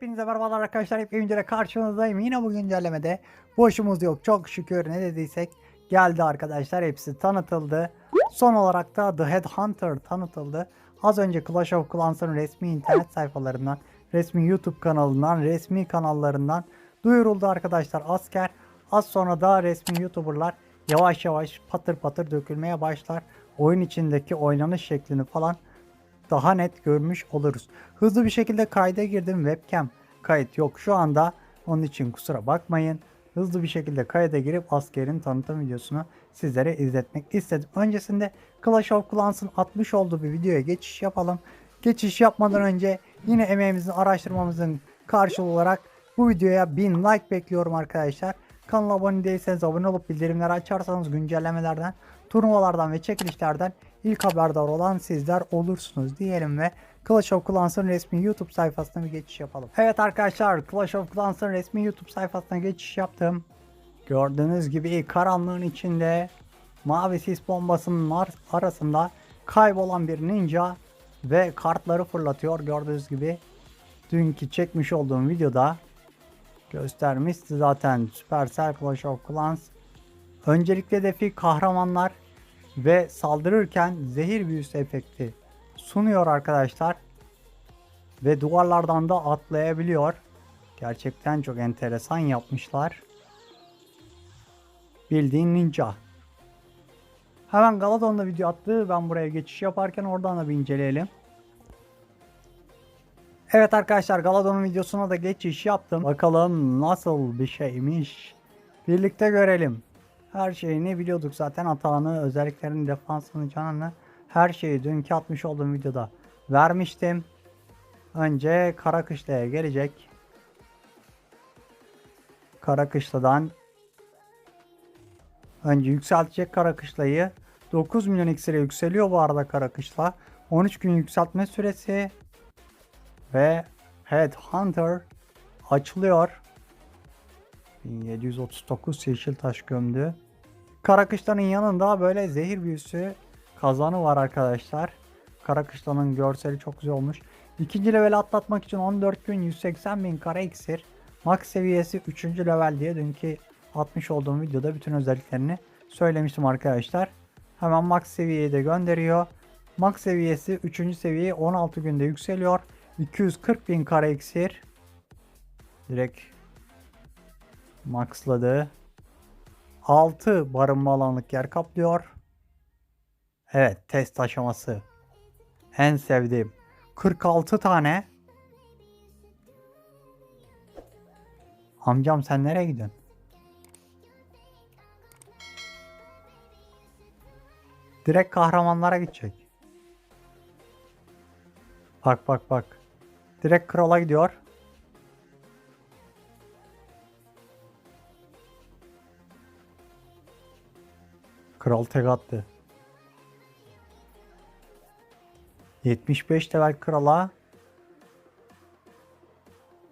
Hepinize merhabalar arkadaşlar. Hep güncel'e karşınızdayım. Yine bu güncellemede boşumuz yok. Çok şükür ne dediysek geldi arkadaşlar. Hepsi tanıtıldı. Son olarak da The Headhunter tanıtıldı. Az önce Clash of Clans'ın resmi internet sayfalarından, resmi YouTube kanalından, resmi kanallarından duyuruldu arkadaşlar asker. Az sonra da resmi YouTuber'lar yavaş yavaş patır patır dökülmeye başlar. Oyun içindeki oynanış şeklini falan daha net görmüş oluruz. Hızlı bir şekilde kayda girdim. Webcam kayıt yok şu anda. Onun için kusura bakmayın. Hızlı bir şekilde kayda girip askerin tanıtım videosunu sizlere izletmek istedim. Öncesinde Clash of Clans'ın 60 olduğu bir videoya geçiş yapalım. Geçiş yapmadan önce yine emeğimizin araştırmamızın karşılığı olarak bu videoya 1000 like bekliyorum arkadaşlar. Kanala abone değilseniz abone olup bildirimleri açarsanız güncellemelerden, turnuvalardan ve çekilişlerden ilk haberdar olan sizler olursunuz diyelim ve Clash of Clans'ın resmi YouTube sayfasına bir geçiş yapalım. Evet arkadaşlar Clash of Clans'ın resmi YouTube sayfasına geçiş yaptım. Gördüğünüz gibi karanlığın içinde mavi sis bombasının ar- arasında kaybolan bir ninja ve kartları fırlatıyor gördüğünüz gibi. Dünkü çekmiş olduğum videoda göstermişti zaten Supercell Clash of Clans. Öncelikle hedefi kahramanlar ve saldırırken zehir büyüsü efekti sunuyor arkadaşlar. Ve duvarlardan da atlayabiliyor. Gerçekten çok enteresan yapmışlar. Bildiğin ninja. Hemen Galadon'da video attı. Ben buraya geçiş yaparken oradan da bir inceleyelim. Evet arkadaşlar Galadon'un videosuna da geçiş yaptım. Bakalım nasıl bir şeymiş. Birlikte görelim. Her şeyini biliyorduk zaten atağını, özelliklerini, defansını, canını her şeyi dünkü atmış olduğum videoda vermiştim. Önce Karakışla'ya gelecek. Karakışla'dan önce yükseltecek Karakışla'yı. 9 milyon iksire yükseliyor bu arada Karakışla. 13 gün yükseltme süresi ve Headhunter açılıyor. 1739 yeşil taş gömdü. Karakışlanın yanında böyle zehir büyüsü kazanı var arkadaşlar. Karakışlanın görseli çok güzel olmuş. İkinci level atlatmak için 14 gün 180 bin kara iksir. Max seviyesi 3. level diye dünkü atmış olduğum videoda bütün özelliklerini söylemiştim arkadaşlar. Hemen max seviyeyi de gönderiyor. Max seviyesi 3. seviyeye 16 günde yükseliyor. 240 bin kara iksir. Direkt maxladı. 6 barınma alanlık yer kaplıyor. Evet test aşaması. En sevdiğim. 46 tane. Amcam sen nereye gidiyorsun? Direkt kahramanlara gidecek. Bak bak bak. Direkt krala gidiyor. Kral tek attı. 75 level krala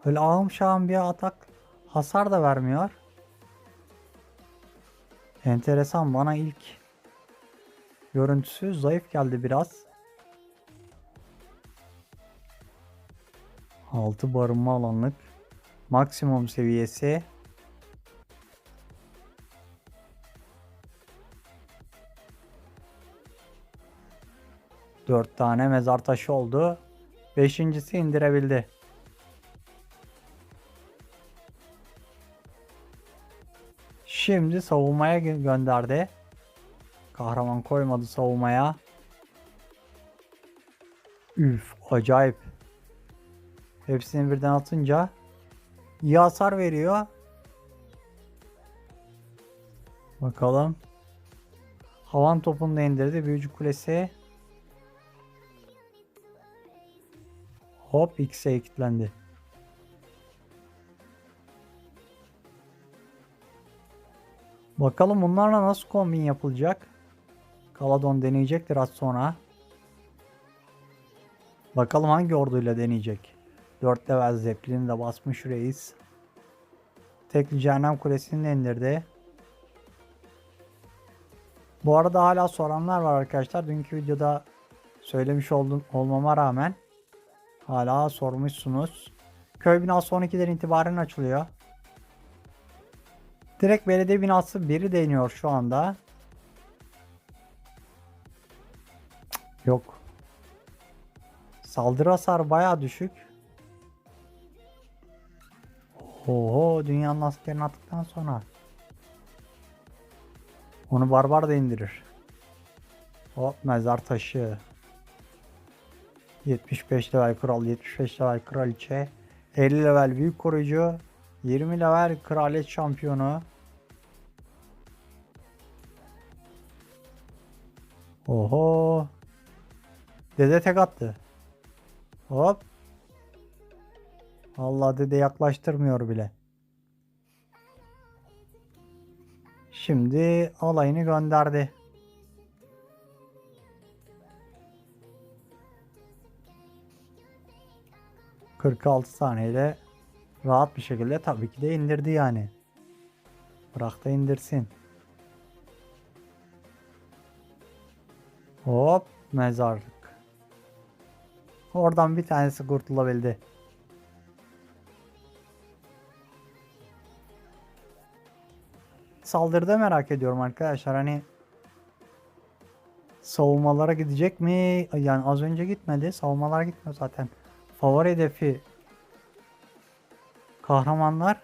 öyle ağım şahım bir atak hasar da vermiyor. Enteresan bana ilk görüntüsü zayıf geldi biraz. 6 barınma alanlık maksimum seviyesi Dört tane mezar taşı oldu. Beşincisi indirebildi. Şimdi savunmaya gö- gönderdi. Kahraman koymadı savunmaya. Üf acayip. Hepsini birden atınca iyi hasar veriyor. Bakalım. Havan topunu da indirdi. Büyücü kulesi. Hop X'e kilitlendi. Bakalım bunlarla nasıl kombin yapılacak. Galadon deneyecektir az sonra. Bakalım hangi orduyla deneyecek. 4 level Zeppelin'i de basmış reis. Tekli Cehennem Kulesi'ni de indirdi. Bu arada hala soranlar var arkadaşlar. Dünkü videoda söylemiş oldum, olmama rağmen hala sormuşsunuz. Köy binası 12'den itibaren açılıyor. Direkt belediye binası biri deniyor şu anda. Yok. Saldırı hasarı baya düşük. Oho dünyanın askerini attıktan sonra. Onu barbar da indirir. Hop mezar taşı. 75 level kral, 75 level kraliçe, 50 level büyük koruyucu, 20 level kraliyet şampiyonu. Oho. Dede tek attı. Hop. Allah dede yaklaştırmıyor bile. Şimdi alayını gönderdi. ...46 saniyede... ...rahat bir şekilde tabii ki de indirdi yani. Bırak da indirsin. Hop mezarlık. Oradan bir tanesi kurtulabildi. Saldırıda merak ediyorum arkadaşlar hani savunmalara gidecek mi? Yani az önce gitmedi. Savunmalara gitmiyor zaten. Favori hedefi kahramanlar.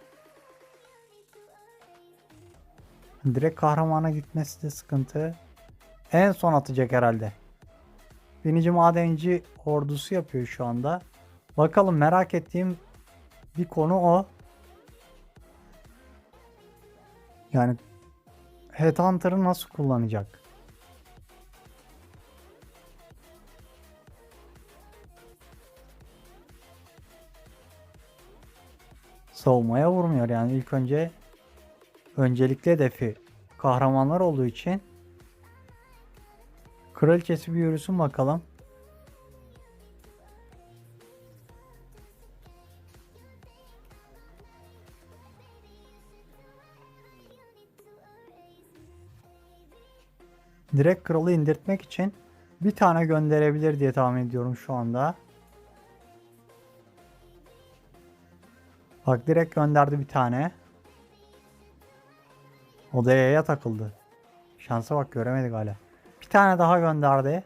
Direkt kahramana gitmesi de sıkıntı. En son atacak herhalde. Binici madenci ordusu yapıyor şu anda. Bakalım merak ettiğim bir konu o. Yani Headhunter'ı nasıl kullanacak? Savunmaya vurmuyor yani ilk önce öncelikli hedefi kahramanlar olduğu için Kraliçesi bir yürüsün bakalım. Direkt kralı indirtmek için bir tane gönderebilir diye tahmin ediyorum şu anda. Bak direkt gönderdi bir tane. O da yaya takıldı. Şansa bak göremedik hala. Bir tane daha gönderdi.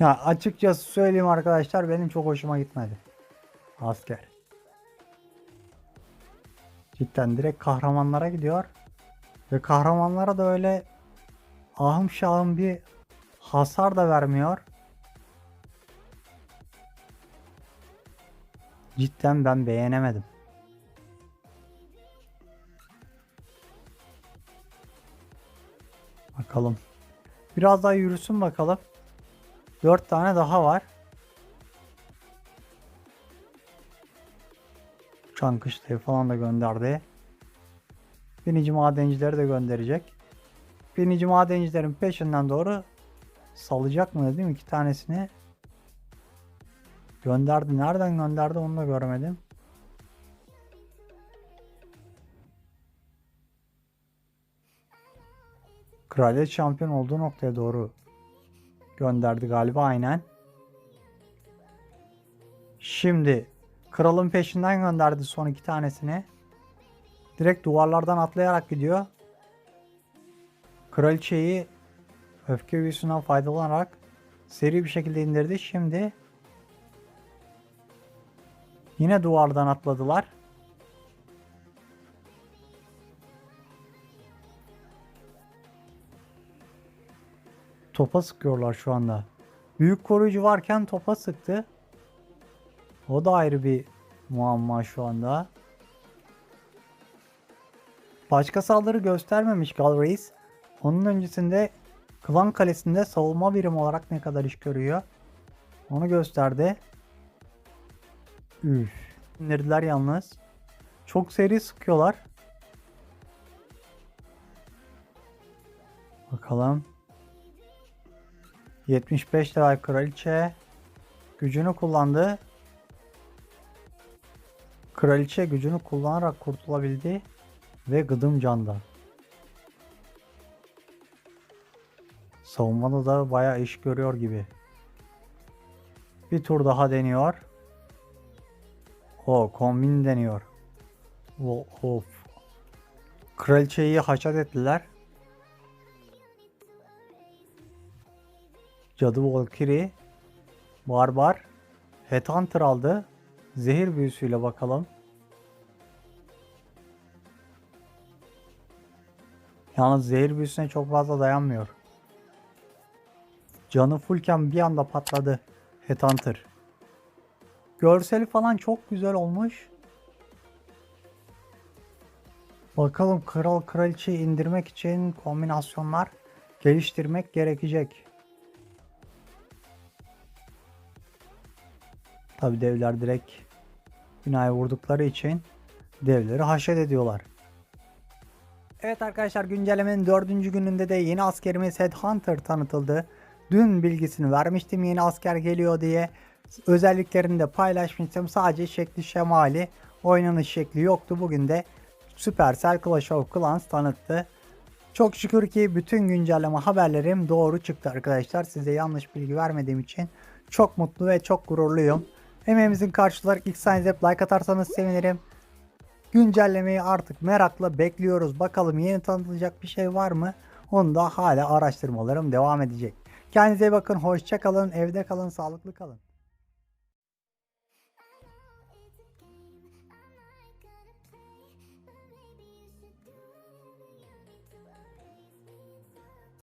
Ya açıkçası söyleyeyim arkadaşlar benim çok hoşuma gitmedi. Asker. Cidden direkt kahramanlara gidiyor. Ve kahramanlara da öyle ahım şahım bir hasar da vermiyor. Cidden ben beğenemedim. Bakalım. Biraz daha yürüsün bakalım. 4 tane daha var. Uçan kışlayı falan da gönderdi. Binici madencileri de gönderecek. Binici madencilerin peşinden doğru salacak mı değil mi? İki tanesini gönderdi. Nereden gönderdi onu da görmedim. Kraliyet şampiyon olduğu noktaya doğru gönderdi galiba aynen. Şimdi kralın peşinden gönderdi son iki tanesini. Direkt duvarlardan atlayarak gidiyor. Kraliçeyi öfke büyüsünden faydalanarak seri bir şekilde indirdi. Şimdi yine duvardan atladılar. Topa sıkıyorlar şu anda. Büyük koruyucu varken topa sıktı. O da ayrı bir muamma şu anda. Başka saldırı göstermemiş Gal Reis. Onun öncesinde Klan Kalesi'nde savunma birimi olarak ne kadar iş görüyor. Onu gösterdi. Üf. İndirdiler yalnız. Çok seri sıkıyorlar. Bakalım. 75 level kraliçe gücünü kullandı. Kraliçe gücünü kullanarak kurtulabildi ve gıdım canda. Savunmada da bayağı iş görüyor gibi. Bir tur daha deniyor. O kombin deniyor. Of. Kraliçeyi haşat ettiler. Cadı Valkyrie. Barbar. Headhunter aldı. Zehir büyüsüyle bakalım. Yalnız zehir büyüsüne çok fazla dayanmıyor. Canı fullken bir anda patladı. Headhunter. Görseli falan çok güzel olmuş. Bakalım kral kraliçeyi indirmek için kombinasyonlar geliştirmek gerekecek. Tabi devler direkt binaya vurdukları için devleri haşet ediyorlar. Evet arkadaşlar güncellemenin dördüncü gününde de yeni askerimiz Headhunter tanıtıldı. Dün bilgisini vermiştim yeni asker geliyor diye. Özelliklerini de paylaşmıştım. Sadece şekli şemali oynanış şekli yoktu. Bugün de Supercell Clash of Clans tanıttı. Çok şükür ki bütün güncelleme haberlerim doğru çıktı arkadaşlar. Size yanlış bilgi vermediğim için çok mutlu ve çok gururluyum. Emeğimizin karşılığı olarak ilk sayınızı hep like atarsanız sevinirim. Güncellemeyi artık merakla bekliyoruz. Bakalım yeni tanıtılacak bir şey var mı? Onu da hala araştırmalarım devam edecek. Kendinize bakın. Hoşça kalın. Evde kalın. Sağlıklı kalın.